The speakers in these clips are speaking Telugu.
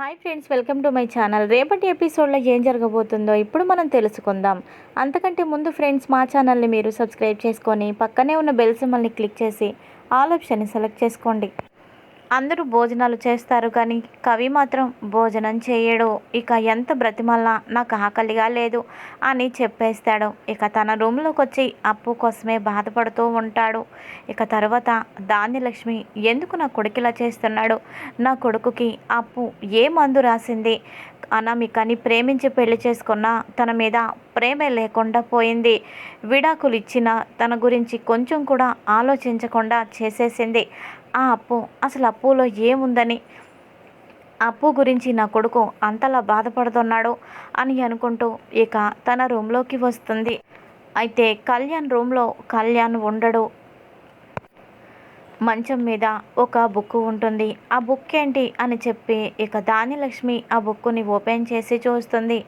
Hi friends welcome to my channel. రేపటి ఎపిసోడ్లో ఏం జరగబోతుందో ఇప్పుడు మనం తెలుసుకుందాం. అంతకంటే ముందు ఫ్రెండ్స్ మా ఛానల్ని మీరు సబ్స్క్రైబ్ చేసుకొని పక్కనే ఉన్న బెల్ సింబల్ని క్లిక్ చేసి ఆల్ ఆప్షన్ని సెలెక్ట్ చేసుకోండి. అందరూ భోజనాలు చేస్తారు కానీ కవి మాత్రం భోజనం చేయడు. ఇక ఎంత బ్రతిమల్లా నాకు ఆకలిగా లేదు అని చెప్పేస్తాడు. ఇక తన రూమ్లోకి వచ్చి అప్పు కోసమే బాధపడుతూ ఉంటాడు. ఇక తర్వాత దానిలక్ష్మి ఎందుకు నా కొడుకులా చేస్తున్నాడు? నా కొడుకుకి అప్పు ఏ మందు రాసింది? అనామికని ప్రేమించి పెళ్ళి చేసుకున్న తన మీద ప్రేమే లేకుండా పోయింది. విడాకులు ఇచ్చిన తన గురించి కొంచెం కూడా ఆలోచించకుండా చేసేసింది. ఆ అప్పు అసలు అప్పులో ఏముందని? అప్పు గురించి నా కొడుకు అంతలా బాధపడుతున్నాడు అని అనుకుంటూ ఇక తన రూమ్లోకి వస్తుంది. అయితే కళ్యాణ్ రూమ్లో కళ్యాణ్ ఉండడు. మంచం మీద ఒక బుక్ ఉంటుంది. ఆ బుక్ ఏంటి అని చెప్పి ఇక దానిలక్ష్మి ఆ బుక్కుని ఓపెన్ చేసి చూస్తుంది.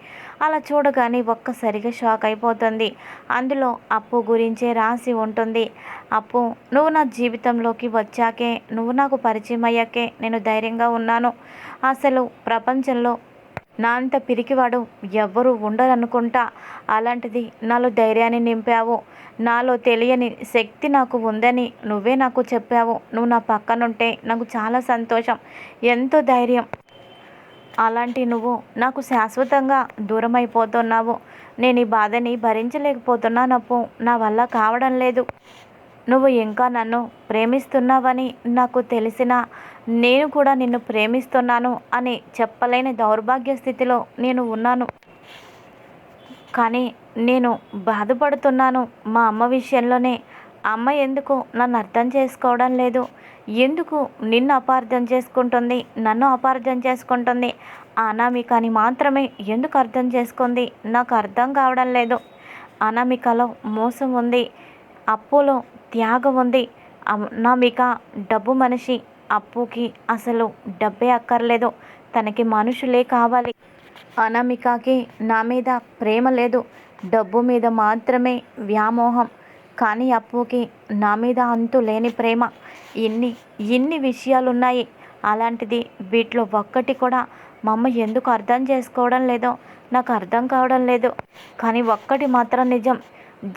అలా చూడగానే ఒక్కసారిగా షాక్ అయిపోతుంది. అందులో అప్పు గురించే రాసి ఉంటుంది. అప్పు నువ్వు నా జీవితంలోకి వచ్చాకే నువ్వు నాకు పరిచయం అయ్యాకే నేను ధైర్యంగా ఉన్నాను. అసలు ప్రపంచంలో నా అంత పిరికివాడు ఎవ్వరూ ఉండరనుకుంటా అలాంటిది నాలో ధైర్యాన్ని నింపావు. నాలో తెలియని శక్తి నాకు ఉందని నువ్వే నాకు చెప్పావు. నువ్వు నా పక్కనుంటే నాకు చాలా సంతోషం. ఎంతో ధైర్యం. అలాంటి నువ్వు నాకు శాశ్వతంగా దూరం అయిపోతున్నావు నేను ఈ బాధని భరించలేకపోతున్నానప్పు. నా వల్ల కావడం లేదు. నువ్వు ఇంకా నన్ను ప్రేమిస్తున్నావని నాకు తెలిసిన నేను కూడా నిన్ను ప్రేమిస్తున్నాను అని చెప్పలేని దౌర్భాగ్య స్థితిలో నేను ఉన్నాను. కానీ నేను బాధపడుతున్నాను మా అమ్మ విషయంలోనే. అమ్మ ఎందుకు నన్ను అర్థం చేసుకోవడం లేదు? ఎందుకు నిన్ను అపార్థం చేసుకుంటుంది? నన్ను అపార్థం చేసుకుంటుంది? అనామికని మాత్రమే ఎందుకు అర్థం చేసుకుంది? నాకు అర్థం కావడం లేదు. అనామికలో మోసం ఉంది. అప్పులో త్యాగం ఉంది. అనామిక డబ్బు మనిషి. అప్పుకి అసలు డబ్బే అక్కర్లేదు. తనకి మనుషులే కావాలి. అనామికకి నా మీద ప్రేమ లేదు. డబ్బు మీద మాత్రమే వ్యామోహం. కానీ అప్పుకి నా మీద అంతు లేని ప్రేమ. ఇన్ని ఇన్ని విషయాలున్నాయి. అలాంటిది వీటిలో ఒక్కటి కూడా మా అమ్మ ఎందుకు అర్థం చేసుకోవడం లేదో నాకు అర్థం కావడం లేదు. కానీ ఒక్కటి మాత్రం నిజం.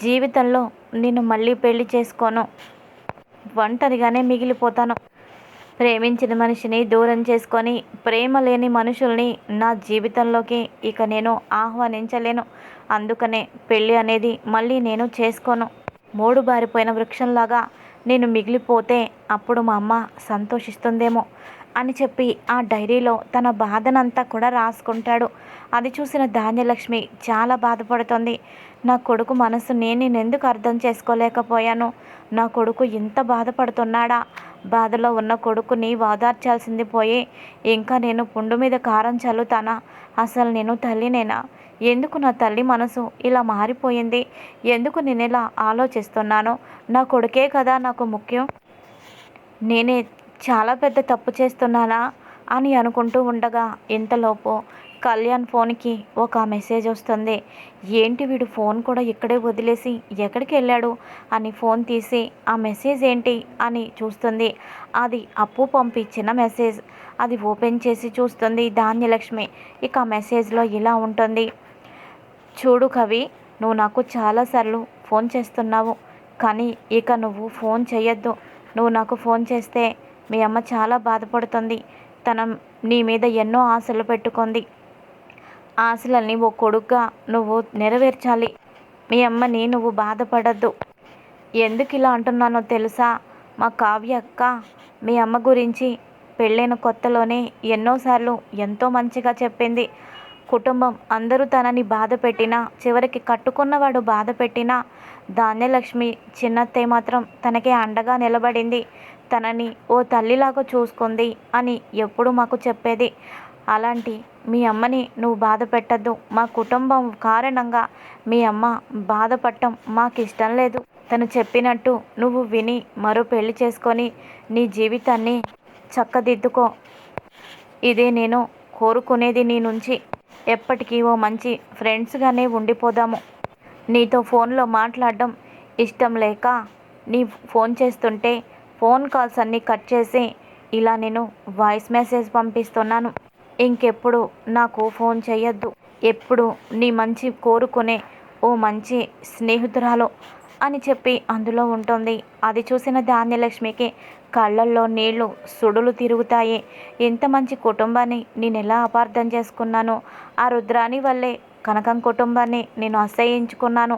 జీవితంలో నేను మళ్ళీ పెళ్ళి చేసుకోను. ఒంటరిగానే మిగిలిపోతాను. ప్రేమించిన మనిషిని దూరం చేసుకొని ప్రేమ లేని మనుషుల్ని నా జీవితంలోకి ఇక నేను ఆహ్వానించలేను. అందుకనే పెళ్ళి అనేది మళ్ళీ నేను చేసుకోను. మూడు బారిపోయిన వృక్షంలాగా నేను మిగిలిపోతే అప్పుడు మా అమ్మ సంతోషిస్తుందేమో అని చెప్పి ఆ డైరీలో తన బాధనంతా కూడా రాసుకుంటాడు. అది చూసిన ధాన్యలక్ష్మి చాలా బాధపడుతుంది. నా కొడుకు మనసు నేను ఎందుకు అర్థం చేసుకోలేకపోయాను? నా కొడుకు ఇంత బాధపడుతున్నాడా? బాధలో ఉన్న కొడుకుని వాదార్చాల్సింది పోయి. ఇంకా నేను పుండు మీద కారం చల్లుతానా? అసలు నేను తల్లినేనా? ఎందుకు నా తల్లి మనసు ఇలా మారిపోయింది? ఎందుకు నేను ఇలా ఆలోచిస్తున్నాను? నా కొడుకే కదా నాకు ముఖ్యం. నేనే చాలా పెద్ద తప్పు చేస్తున్నానా? అని అనుకుంటూ ఉండగా ఇంతలోపు కళ్యాణ్ ఫోన్కి ఒక మెసేజ్ వస్తుంది. ఏంటి వీడు ఫోన్ కూడా ఇక్కడే వదిలేసి ఎక్కడికి వెళ్ళాడు? అని ఫోన్ తీసి ఆ మెసేజ్ ఏంటి? అని చూస్తుంది. అది అప్పు పంపించిన మెసేజ్. అది ఓపెన్ చేసి చూస్తుంది ధాన్యలక్ష్మి. ఇక ఆ మెసేజ్లో ఇలా ఉంటుంది. చూడు కవి నువ్వు నాకు చాలాసార్లు ఫోన్ చేస్తున్నావు. కానీ ఇక నువ్వు ఫోన్ చేయొద్దు. నువ్వు నాకు ఫోన్ చేస్తే మీ అమ్మ చాలా బాధపడుతుంది. తన నీ మీద ఎన్నో ఆశలు పెట్టుకుంది. ఆశలన్నీ ఓ కొడుగ్గా నువ్వు నెరవేర్చాలి. మీ అమ్మని నువ్వు బాధపడద్దు. ఎందుకు ఇలా అంటున్నానో తెలుసా? మా కావ్య అక్క మీ అమ్మ గురించి పెళ్ళైన కొత్తలోనే ఎన్నోసార్లు ఎంతో మంచిగా చెప్పింది. కుటుంబం అందరూ తనని బాధ పెట్టినా చివరికి కట్టుకున్నవాడు బాధ పెట్టినా ధాన్యలక్ష్మి చిన్నత్తయ్య మాత్రం తనకి అండగా నిలబడింది. తనని ఓ తల్లిలాగా చూసుకుంది అని ఎప్పుడు మాకు చెప్పేది. అలాంటి మీ అమ్మని నువ్వు బాధ పెట్టద్దు. మా కుటుంబం కారణంగా మీ అమ్మ బాధపడటం మాకు ఇష్టం లేదు. తను చెప్పినట్టు నువ్వు విని మరో పెళ్ళి చేసుకొని నీ జీవితాన్ని చక్కదిద్దుకో. ఇదే నేను కోరుకునేది నీ నుంచి. ఎప్పటికీ ఓ మంచి ఫ్రెండ్స్గానే ఉండిపోదాము. నీతో ఫోన్లో మాట్లాడడం ఇష్టం లేక నీ ఫోన్ చేస్తుంటే ఫోన్ కాల్స్ అన్నీ కట్ చేసి ఇలా నేను వాయిస్ మెసేజ్ పంపిస్తున్నాను. ఇంకెప్పుడు నాకు ఫోన్ చేయొద్దు ఎప్పుడు నీ మంచి కోరుకునే ఓ మంచి స్నేహితురాలు అని చెప్పి అందులో ఉంటుంది. అది చూసిన ధాన్యలక్ష్మికి కళ్ళల్లో నీళ్ళు సుడులు తిరుగుతాయి. ఇంత మంచి కుటుంబాన్ని నేను ఎలా అపార్థం చేసుకున్నాను? ఆ రుద్రాని వల్లే కనకం కుటుంబాన్ని నేను అసహించుకున్నాను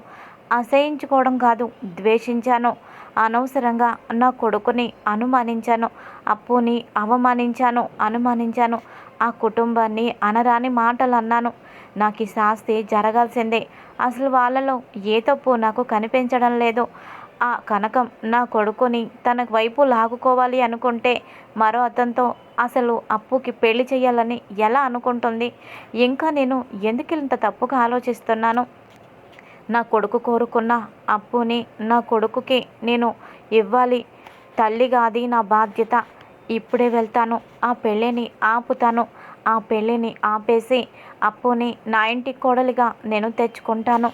అసహించుకోవడం కాదు ద్వేషించాను. అనవసరంగా నా కొడుకుని అనుమానించాను. అప్పుని అవమానించాను అనుమానించాను. ఆ కుటుంబాన్ని అనరాని మాటలు అన్నాను నాకు ఈ శాస్తి జరగాల్సిందే. అసలు వాళ్ళలో ఏ తప్పు నాకు కనిపించడం లేదు. ఆ కనకం నా కొడుకుని తన వైపు లాగుకోవాలి అనుకుంటే మరో అతనితో అసలు అప్పుకి పెళ్ళి చేయాలని ఎలా అనుకుంటుంది? ఇంకా నేను ఎందుకు ఇంత తప్పుగా ఆలోచిస్తున్నాను? నా కొడుకు కోరుకున్న అప్పుని నా కొడుకుకి నేను ఇవ్వాలి. తల్లిగా అది నా బాధ్యత. ఇప్పుడే వెళ్తాను. ఆ పెళ్ళిని ఆపుతాను. ఆ పెళ్ళిని ఆపేసి అప్పుని నా ఇంటి కోడలిగా నేను తెచ్చుకుంటాను.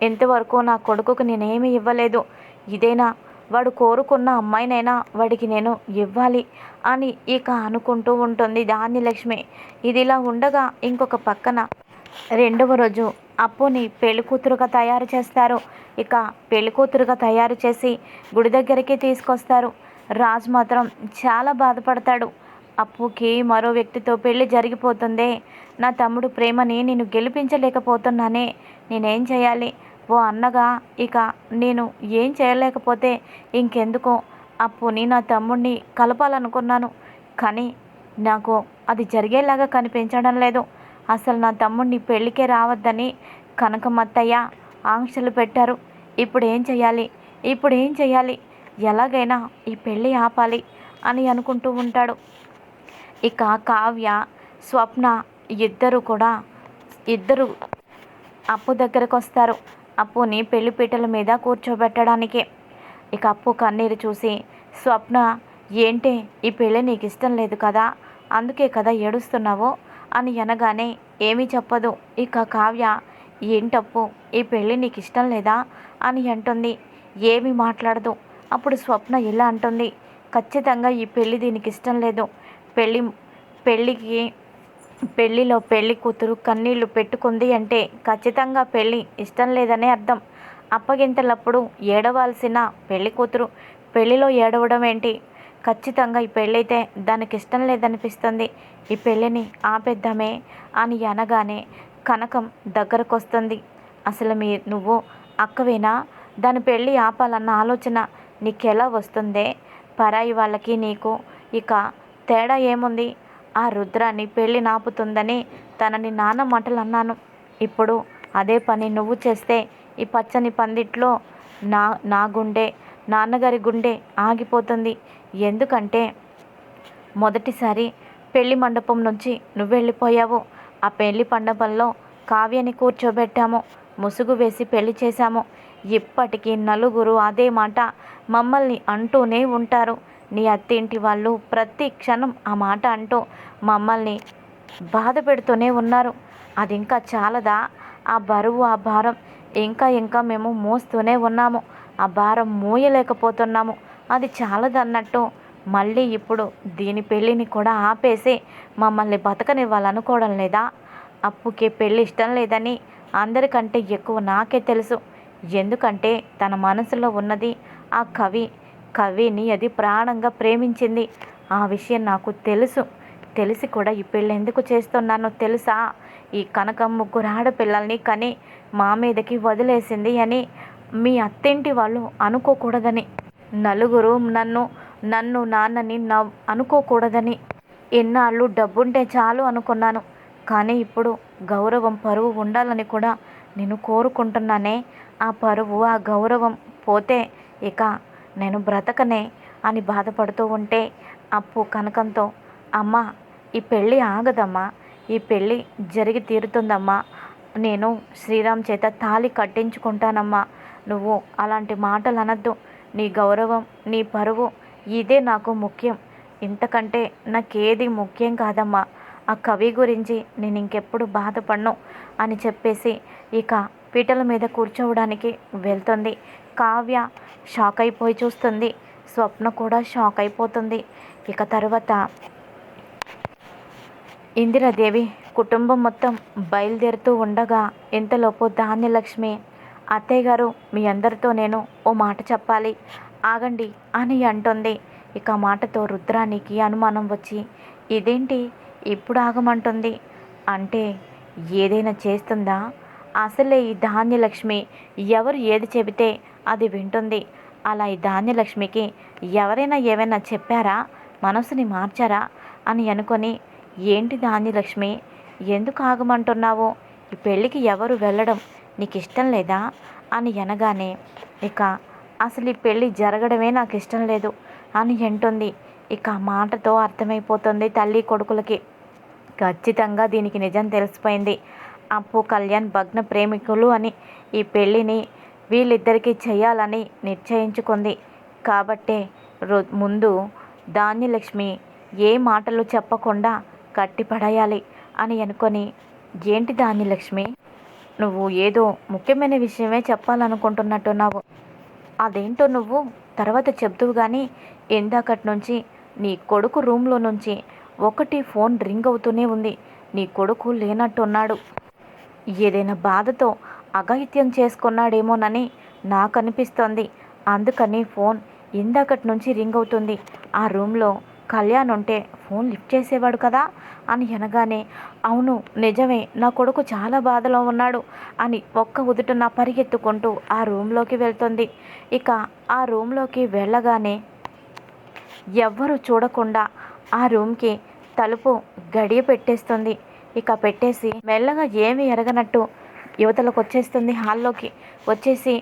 ఇంతవరకు నా కొడుకుకు నేనేమి ఇవ్వలేదు. ఇదేనా? వాడు కోరుకున్న అమ్మాయినైనా వాడికి నేను ఇవ్వాలి అని ఇక అనుకుంటూ ఉంటుంది ధాన్యలక్ష్మి. ఇదిలా ఉండగా ఇంకొక పక్కన రెండవ రోజు అప్పుని పెళ్ళికూతురుగా తయారు చేస్తారు. ఇక పెళ్ళికూతురుగా తయారు చేసి గుడి దగ్గరికి తీసుకొస్తారు. రాజు మాత్రం చాలా బాధపడతాడు. అప్పుకి మరో వ్యక్తితో పెళ్ళి జరిగిపోతుందే. నా తమ్ముడు ప్రేమని నేను గెలిపించలేకపోతున్నానే. నేనేం చేయాలి? ఓ అన్నగా ఇక నేను ఏం చేయలేకపోతే ఇంకెందుకో? అప్పుని నా తమ్ముడిని కలపాలనుకున్నాను. కానీ నాకు అది జరిగేలాగా కనిపించడం లేదు. అసలు నా తమ్ముడిని పెళ్ళికే రావద్దని కనకమత్తయ్య ఆంక్షలు పెట్టారు. ఇప్పుడు ఏం చేయాలి ఇప్పుడు ఏం చేయాలి ఎలాగైనా ఈ పెళ్ళి ఆపాలి అని అనుకుంటూ ఉంటాడు. ఇక కావ్య స్వప్న ఇద్దరు కూడా ఇద్దరు అప్పు దగ్గరకు వస్తారు అప్పుని పెళ్ళిపీటల మీద కూర్చోబెట్టడానికి. ఇక అప్పు కన్నీరు చూసి స్వప్న ఏంటి ఈ పెళ్ళి నీకు ఇష్టం లేదు కదా? అందుకే కదా ఏడుస్తున్నావు? అని అనగానే ఏమీ చెప్పదు. ఇక కావ్య ఏంటప్పు ఈ పెళ్ళి నీకు ఇష్టం లేదా? అని అంటుంది. ఏమీ మాట్లాడదు. అప్పుడు స్వప్న ఇలా అంటుంది. ఖచ్చితంగా ఈ పెళ్ళి దీనికి ఇష్టం లేదు. పెళ్ళి పెళ్ళికి పెళ్ళిలో పెళ్ళి కూతురు కన్నీళ్ళు పెట్టుకుంది అంటే ఖచ్చితంగా పెళ్ళి ఇష్టం లేదనే అర్థం. అప్పగింతలప్పుడు ఏడవాల్సిన పెళ్ళి కూతురు పెళ్ళిలో ఏడవడం ఏంటి? ఖచ్చితంగా ఈ పెళ్ళైతే దానికి ఇష్టం లేదనిపిస్తుంది. ఈ పెళ్ళిని ఆపేద్దామే అని అనగానే కనకం దగ్గరకు వస్తుంది అసలు మీ నువ్వు అక్కవేనా? దాని పెళ్ళి ఆపాలన్న ఆలోచన నీకెలా వస్తుందే? పరాయి వాళ్ళకి నీకు ఇక తేడా ఏముంది? ఆ రుద్రాన్ని పెళ్ళి నాపుతుందని తనని నాన్న మాటలు అన్నాను ఇప్పుడు అదే పని నువ్వు చేస్తే ఈ పచ్చని పందిట్లో నా నా గుండె నాన్నగారి గుండె ఆగిపోతుంది. ఎందుకంటే మొదటిసారి పెళ్ళి మండపం నుంచి నువ్వు వెళ్ళిపోయావు ఆ పెళ్ళి మండపంలో కావ్యని కూర్చోబెట్టాము. ముసుగు వేసి పెళ్ళి చేశాము. ఇప్పటికీ నలుగురు అదే మాట మమ్మల్ని అంటూనే ఉంటారు. నీ అత్తింటి వాళ్ళు ప్రతి క్షణం ఆ మాట అంటూ మమ్మల్ని బాధ పెడుతూనే ఉన్నారు. అది ఇంకా చాలదా? ఆ బరువు ఆ భారం ఇంకా ఇంకా మేము మోస్తూనే ఉన్నాము. ఆ భారం మోయలేకపోతున్నాము. అది చాలదన్నట్టు మళ్ళీ ఇప్పుడు దీని పెళ్ళిని కూడా ఆపేసి మమ్మల్ని బతకనివ్వాలనుకోవడం లేదా? అప్పుకి పెళ్ళి ఇష్టం లేదని అందరికంటే ఎక్కువ నాకే తెలుసు. ఎందుకంటే తన మనసులో ఉన్నది ఆ కవి కవిని అది ప్రాణంగా ప్రేమించింది. ఆ విషయం నాకు తెలుసు. తెలిసి కూడా ఈ పెళ్ళి ఎందుకు చేస్తున్నానో తెలుసా? ఈ కనక ముగ్గురు ఆడపిల్లల్ని కని మా మీదకి వదిలేసింది అని మీ అత్తింటి వాళ్ళు అనుకోకూడదని. నలుగురు నన్ను నన్ను నాన్నని నవ్ అనుకోకూడదని. ఎన్నాళ్ళు డబ్బుంటే చాలు అనుకున్నాను. కానీ ఇప్పుడు గౌరవం పరువు ఉండాలని కూడా నేను కోరుకుంటున్నానే. ఆ పరువు ఆ గౌరవం పోతే ఇక నేను బ్రతకనే అని బాధపడుతూ ఉంటే అప్పు కనకంతో అమ్మ ఈ పెళ్ళి ఆగదమ్మా. ఈ పెళ్ళి జరిగి తీరుతుందమ్మా. నేను శ్రీరామ్ చేత తాళి కట్టించుకుంటానమ్మా. నువ్వు అలాంటి మాటలు అనద్దు నీ గౌరవం నీ పరువు ఇదే నాకు ముఖ్యం. ఇంతకంటే నాకేది ముఖ్యం కాదమ్మా. ఆ కవి గురించి నేను ఇంకెప్పుడు బాధపడను అని చెప్పేసి ఇక పీటల మీద కూర్చోవడానికి వెళ్తుంది. కావ్య షాక్ అయిపోయి చూస్తుంది. స్వప్న కూడా షాక్ అయిపోతుంది ఇక తర్వాత ఇందిరాదేవి కుటుంబం మొత్తం బయలుదేరుతూ ఉండగా ఇంతలోపు ధాన్యలక్ష్మి అత్తయ్య గారు మీ అందరితో నేను ఓ మాట చెప్పాలి. ఆగండి అని అంటుంది. ఇక మాటతో రుద్రానికి అనుమానం వచ్చి ఇదేంటి ఇప్పుడు ఆగమంటుంది? అంటే ఏదైనా చేస్తుందా? అసలే ఈ ధాన్యలక్ష్మి ఎవరు ఏది చెబితే అది వింటుంది. అలా ఈ ధాన్యలక్ష్మికి ఎవరైనా ఏమైనా చెప్పారా? మనసుని మార్చారా? అని అనుకొని ఏంటి ధాన్యలక్ష్మి ఎందుకు ఆగమంటున్నావు? ఈ పెళ్ళికి ఎవరు వెళ్ళడం నీకు ఇష్టం లేదా? అని అనగానే ఇక అసలు ఈ పెళ్ళి జరగడమే నాకు ఇష్టం లేదు అని అంటుంది. ఇక మాటతో అర్థమైపోతుంది తల్లి కొడుకులకి. ఖచ్చితంగా దీనికి నిజం తెలిసిపోయింది. అప్పు కళ్యాణ్ భగ్న ప్రేమికులు అని ఈ పెళ్ళిని వీళ్ళిద్దరికీ చేయాలని నిశ్చయించుకుంది. కాబట్టే రో- ముందు ధాన్యలక్ష్మి ఏ మాటలు చెప్పకుండా కట్టిపడేయాలి అని అనుకొని ఏంటి ధాన్యలక్ష్మి నువ్వు ఏదో ముఖ్యమైన విషయమే చెప్పాలనుకుంటున్నట్టున్నావు. అదేంటో నువ్వు తర్వాత చెప్తువు కానీ ఇందాకటి నుంచి నీ కొడుకు రూమ్లో నుంచి ఒకటి ఫోన్ రింగ్ అవుతూనే ఉంది. నీ కొడుకు లేనట్టున్నాడు. ఏదైనా బాధతో అఘాయిత్యం చేసుకున్నాడేమోనని నాకు అనిపిస్తోంది అందుకని ఫోన్ ఇందాకటి నుంచి రింగ్ అవుతుంది. ఆ రూమ్లో కళ్యాణ్ ఉంటే ఫోన్ లిఫ్ట్ చేసేవాడు కదా అని అనగానే అవును నిజమే నా కొడుకు చాలా బాధలో ఉన్నాడు అని ఒక్క ఉదుటన పరిగెత్తుకుంటూ ఆ రూమ్లోకి వెళ్తుంది. ఇక ఆ రూమ్లోకి వెళ్ళగానే ఎవ్వరూ చూడకుండా ఆ రూమ్కి తలుపు గడియ పెట్టేస్తుంది. ఇక పెట్టేసి మెల్లగా ఏమీ ఎరగనట్టు యువతలకు వచ్చేస్తుంది హాల్లోకి. వచ్చేసి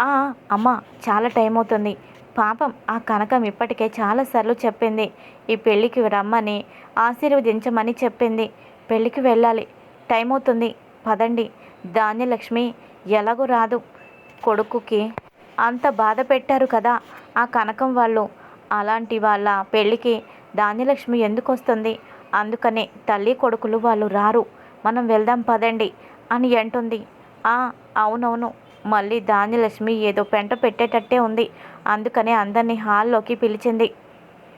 ఆ అమ్మ చాలా టైం అవుతుంది పాపం ఆ కనకం ఇప్పటికే చాలాసార్లు చెప్పింది. ఈ పెళ్ళికి రమ్మని ఆశీర్వదించమని చెప్పింది. పెళ్ళికి వెళ్ళాలి. టైం అవుతుంది పదండి. ధాన్యలక్ష్మి ఎలాగో రాదు. కొడుకుకి అంత బాధ పెట్టారు కదా ఆ కనకం వాళ్ళు. అలాంటి వాళ్ళ పెళ్ళికి ధాన్యలక్ష్మి ఎందుకు వస్తుంది అందుకనే తల్లి కొడుకులు వాళ్ళు రారు. మనం వెళ్దాం పదండి అని అంటుంది. ఆ అవునవును. మళ్ళీ ధాన్యలక్ష్మి ఏదో పెంట పెట్టేటట్టే ఉంది. అందుకనే అందరినీ హాల్లోకి పిలిచింది.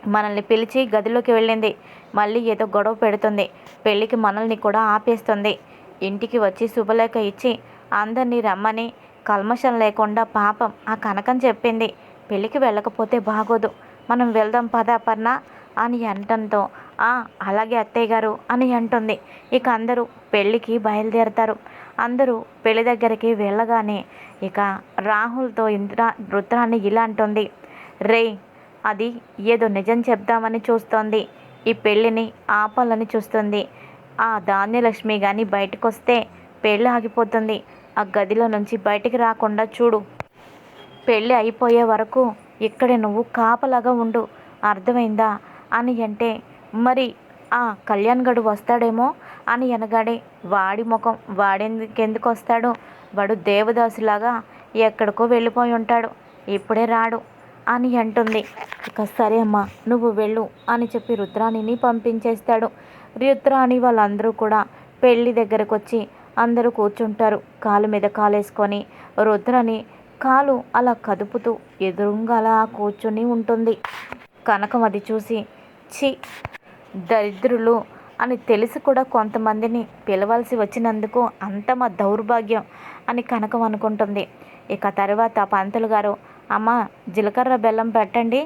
మనల్ని పిలిచి గదిలోకి వెళ్ళింది. మళ్ళీ ఏదో గొడవ పెడుతుంది. పెళ్ళికి మనల్ని కూడా ఆపేస్తుంది. ఇంటికి వచ్చి శుభలేఖ ఇచ్చి అందరినీ రమ్మని కల్మషం లేకుండా పాపం ఆ కనకం చెప్పింది. పెళ్ళికి వెళ్ళకపోతే బాగోదు. మనం వెళ్దాం పదాపర్ణ అని అనటంతో "ఆ, అలాగే అత్తయ్య గారు అని అంటుంది. ఇక అందరూ పెళ్ళికి బయలుదేరతారు. అందరూ పెళ్ళి దగ్గరికి వెళ్ళగానే ఇక రాహుల్తో ఇంద్ర రుద్రాన్ని ఇలా అంటుంది. రే అది ఏదో నిజం చెప్దామని చూస్తోంది. ఈ పెళ్ళిని ఆపాలని చూస్తుంది. ఆ ధాన్యలక్ష్మి కానీ బయటకు వస్తే పెళ్ళి ఆగిపోతుంది. ఆ గదిలో నుంచి బయటికి రాకుండా చూడు. పెళ్ళి అయిపోయే వరకు ఇక్కడే నువ్వు కాపలాగా ఉండు. అర్థమైందా? అని అంటే మరి ఆ కళ్యాణ్ గడు వస్తాడేమో అని అనగాడే వాడి ముఖం వాడెందుకెందుకు వస్తాడు వాడు దేవదాసులాగా ఎక్కడికో వెళ్ళిపోయి ఉంటాడు. ఇప్పుడే రాడు అని అంటుంది. ఇక సరే అమ్మా నువ్వు వెళ్ళు అని చెప్పి రుద్రాణిని పంపించేస్తాడు. రుద్రాణి వాళ్ళందరూ కూడా పెళ్ళి దగ్గరకు వచ్చి అందరూ కూర్చుంటారు. కాలు మీద కాలేసుకొని రుద్రని కాలు అలా కదుపుతూ ఎదురుగా అలా కూర్చుని ఉంటుంది. కనకం అది చూసి చి దరిద్రులు అని తెలిసి కూడా కొంతమందిని పిలవాల్సి వచ్చినందుకు అంత మా దౌర్భాగ్యం అని కనకం అనుకుంటుంది. ఇక తర్వాత పంతులు గారు అమ్మ జీలకర్ర బెల్లం పెట్టండి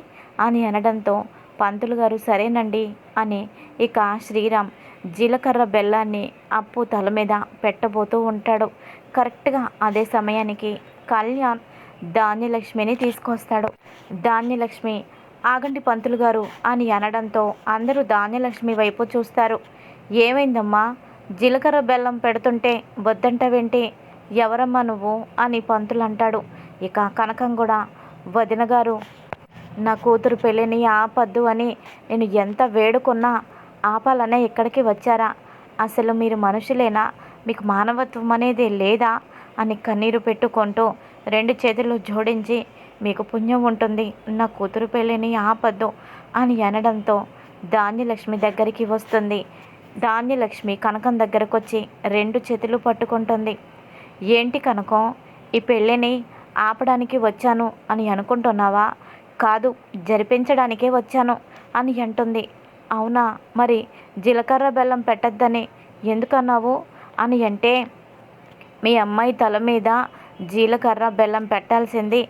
అని అనడంతో పంతులు గారు సరేనండి అని ఇక శ్రీరామ్ జీలకర్ర బెల్లాన్ని అప్పు తల మీద పెట్టబోతూ ఉంటాడు. కరెక్ట్గా అదే సమయానికి కళ్యాణ్ ధాన్యలక్ష్మిని తీసుకొస్తాడు. ధాన్యలక్ష్మి ఆగండి పంతులు గారు అని అనడంతో అందరూ ధాన్యలక్ష్మి వైపు చూస్తారు. ఏమైందమ్మా? జీలకర్ర బెల్లం పెడుతుంటే వద్దంటవేంటి ఎవరమ్మా నువ్వు? అని పంతులు అంటాడు. ఇక కనకం కూడా వదిన గారు నా కూతురు పెళ్ళిని ఆపద్దు అని నేను ఎంత వేడుకున్నా ఆపాలనే ఇక్కడికి వచ్చారా? అసలు మీరు మనుషులేనా? మీకు మానవత్వం అనేది లేదా? అని కన్నీరు పెట్టుకుంటూ రెండు చేతులు జోడించి మీకు పుణ్యం ఉంటుంది నా కూతురు పెళ్ళిని ఆపద్దు అని అనడంతో ధాన్యలక్ష్మి దగ్గరికి వస్తుంది. ధాన్యలక్ష్మి కనకం దగ్గరకు వచ్చి రెండు చేతులు పట్టుకుంటుంది. ఏంటి కనకం ఈ పెళ్ళిని ఆపడానికి వచ్చాను అని అనుకుంటున్నావా? కాదు జరిపించడానికే వచ్చాను అని అంటుంది. అవునా మరి జీలకర్ర బెల్లం పెట్టద్దని ఎందుకన్నావు అని అంటే మీ అమ్మాయి తల మీద జీలకర్ర బెల్లం పెట్టాల్సింది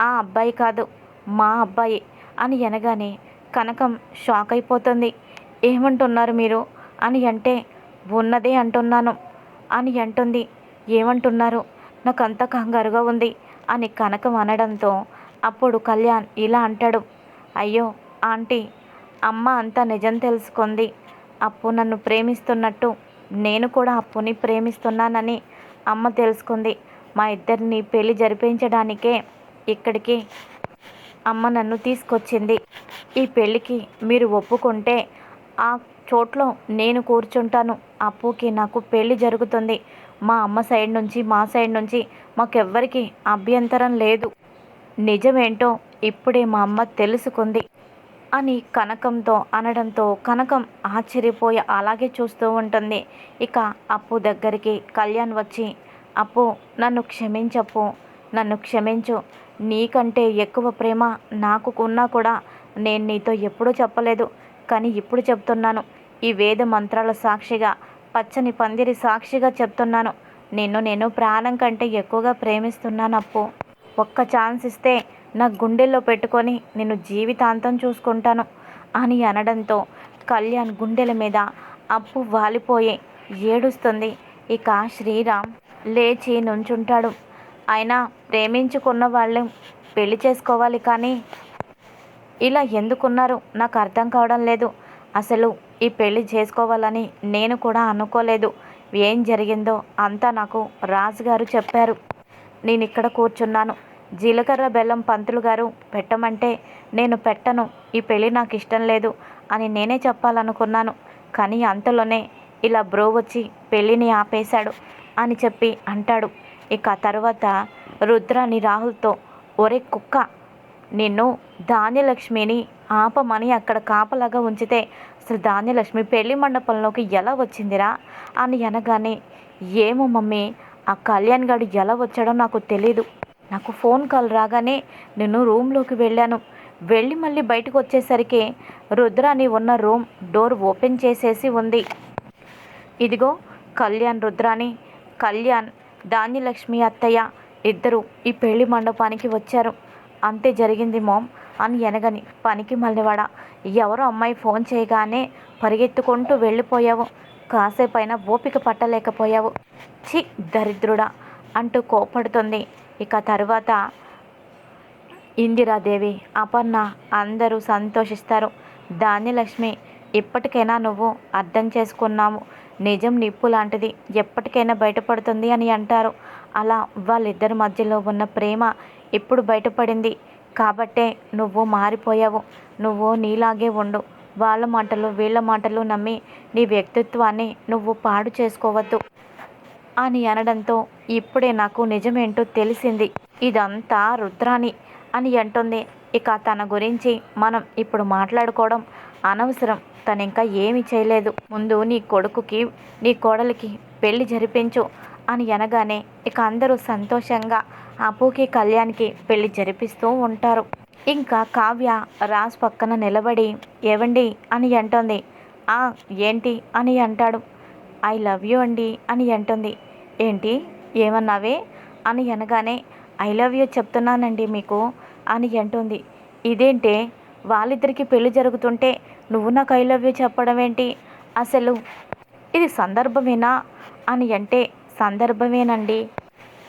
ఆ అబ్బాయి కాదు మా అబ్బాయి అని అనగానే కనకం షాక్ అయిపోతుంది. ఏమంటున్నారు మీరు? అని అంటే ఉన్నదే అంటున్నాను అని అంటుంది. ఏమంటున్నారు? నాకు అంత కంగారుగా ఉంది అని కనకం అనడంతో అప్పుడు కళ్యాణ్ ఇలా అంటాడు. అయ్యో ఆంటీ అమ్మ అంతా నిజం తెలుసుకుంది. అప్పు నన్ను ప్రేమిస్తున్నట్టు నేను కూడా అప్పుని ప్రేమిస్తున్నానని అమ్మ తెలుసుకుంది. మా ఇద్దరిని పెళ్ళి జరిపించడానికే ఇక్కడికి. అమ్మ నన్ను తీసుకొచ్చింది. ఈ పెళ్ళికి మీరు ఒప్పుకుంటే ఆ చోట్లో నేను కూర్చుంటాను. అప్పుకి నాకు పెళ్ళి జరుగుతుంది. మా అమ్మ సైడ్ నుంచి మా సైడ్ నుంచి మాకెవ్వరికి అభ్యంతరం లేదు. నిజమేంటో ఇప్పుడే మా అమ్మ తెలుసుకుంది. అని కనకంతో అనడంతో కనకం ఆశ్చర్యపోయి అలాగే చూస్తూ ఉంటుంది. ఇక అప్పు దగ్గరికి కళ్యాణ్ వచ్చి అప్పు నన్ను క్షమించప్పు నన్ను క్షమించు నీకంటే ఎక్కువ ప్రేమ నాకు ఉన్నా కూడా నేను నీతో ఎప్పుడూ చెప్పలేదు. కానీ ఇప్పుడు చెప్తున్నాను. ఈ వేద మంత్రాల సాక్షిగా పచ్చని పందిరి సాక్షిగా చెప్తున్నాను. నిన్ను నేను ప్రాణం కంటే ఎక్కువగా ప్రేమిస్తున్నాను అప్పు. ఒక్క ఛాన్స్ ఇస్తే నా గుండెల్లో పెట్టుకొని నిన్ను జీవితాంతం చూసుకుంటాను అని అనడంతో కళ్యాణ్ గుండెల మీద అప్పు వాలిపోయి ఏడుస్తుంది. ఇక శ్రీరామ్ లేచి నుంచుంటాడు. అయినా ప్రేమించుకున్న వాళ్ళు పెళ్ళి చేసుకోవాలి కానీ ఇలా ఎందుకున్నారు? నాకు అర్థం కావడం లేదు. అసలు ఈ పెళ్ళి చేసుకోవాలని నేను కూడా అనుకోలేదు. ఏం జరిగిందో అంతా నాకు రాజుగారు చెప్పారు. నేను ఇక్కడ కూర్చున్నాను. జీలకర్ర బెల్లం పంతులు గారు పెట్టమంటే నేను పెట్టను. ఈ పెళ్ళి నాకు ఇష్టం లేదు అని నేనే చెప్పాలనుకున్నాను. కానీ అంతలోనే ఇలా బ్రో వచ్చి పెళ్ళిని ఆపేశాడు అని చెప్పి అంటాడు. ఇక తర్వాత రుద్రాని రాహుల్తో ఒరే కుక్క నిన్ను ధాన్యలక్ష్మిని ఆపమని అక్కడ కాపలాగా ఉంచితే అసలు ధాన్యలక్ష్మి పెళ్ళి మండపంలోకి ఎలా వచ్చిందిరా? అని అనగానే ఏమో మమ్మీ ఆ కళ్యాణ్ గారు ఎలా వచ్చాడో నాకు తెలీదు. నాకు ఫోన్ కాల్ రాగానే నేను రూమ్లోకి వెళ్ళాను. వెళ్ళి మళ్ళీ బయటకు వచ్చేసరికి రుద్రాని ఉన్న రూమ్ డోర్ ఓపెన్ చేసేసి ఉంది. ఇదిగో కళ్యాణ్ రుద్రాని. కళ్యాణ్ ధాన్యలక్ష్మి అత్తయ్య ఇద్దరు ఈ పెళ్ళి మండపానికి వచ్చారు. అంతే జరిగింది మామ్ అని ఎనగని పనికి మళ్ళీవాడ. ఎవరో అమ్మాయి ఫోన్ చేయగానే పరిగెత్తుకుంటూ వెళ్ళిపోయావు. కాసేపైన ఓపిక పట్టలేకపోయావు. చి దరిద్రుడా అంటూ కోపడుతుంది. ఇక తరువాత ఇందిరాదేవి అపర్ణ అందరూ సంతోషిస్తారు. ధాన్యలక్ష్మి ఇప్పటికైనా నువ్వు అర్థం చేసుకున్నాము నిజం నిప్పు లాంటిది ఎప్పటికైనా బయటపడుతుంది అని అంటారు. అలా వాళ్ళిద్దరి మధ్యలో ఉన్న ప్రేమ ఇప్పుడు బయటపడింది. కాబట్టే నువ్వు మారిపోయావు. నువ్వు నీలాగే ఉండు. వాళ్ళ మాటలు వీళ్ళ మాటలు నమ్మి నీ వ్యక్తిత్వాన్ని నువ్వు పాడు చేసుకోవద్దు అని అనడంతో ఇప్పుడే నాకు నిజమేంటో తెలిసింది. ఇదంతా రుద్రాని అని అంటుంది. ఇక తన గురించి మనం ఇప్పుడు మాట్లాడుకోవడం అనవసరం. తను ఇంకా ఏమి చేయలేదు. ముందు నీ కొడుకుకి నీ కోడలికి పెళ్ళి జరిపించు అని అనగానే ఇక అందరూ సంతోషంగా అప్పుకి కళ్యాణ్కి పెళ్ళి జరిపిస్తూ ఉంటారు. ఇంకా కావ్య రాజ్ పక్కన నిలబడి ఏవండి? అని అంటుంది. ఆ ఏంటి? అని అంటాడు. ఐ లవ్ యూ అండి అని అంటుంది. ఏంటి? ఏమన్నావే? అని అనగానే ఐ లవ్ యూ చెప్తున్నానండి మీకు అని అంటుంది. ఇదేంటే? వాళ్ళిద్దరికి పెళ్ళి జరుగుతుంటే నువ్వు నాకు ఐ లవ్ యూ చెప్పడం ఏంటి అసలు ఇది సందర్భమేనా? అని అంటే సందర్భమేనండి.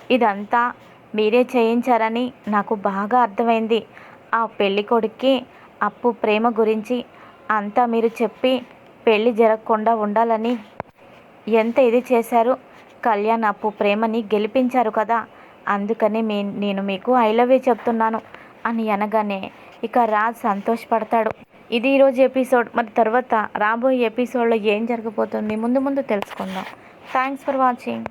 ఇదంతా మీరే చేయించారని నాకు బాగా అర్థమైంది. ఆ పెళ్ళి కొడుక్కి అప్పు ప్రేమ గురించి అంతా మీరు చెప్పి పెళ్ళి జరగకుండా ఉండాలని ఎంత ఇది చేశారు? కళ్యాణ్ అప్పు ప్రేమని గెలిపించారు కదా. అందుకని మీ నేను మీకు ఐ లవ్ యూ చెప్తున్నాను అని అనగానే ఇక రాజ్ సంతోషపడతాడు. ఇది ఈరోజు ఎపిసోడ్. మరి తర్వాత రాబోయే ఎపిసోడ్లో ఏం జరగబోతుంది? ముందు ముందు తెలుసుకుందాం. Thanks for watching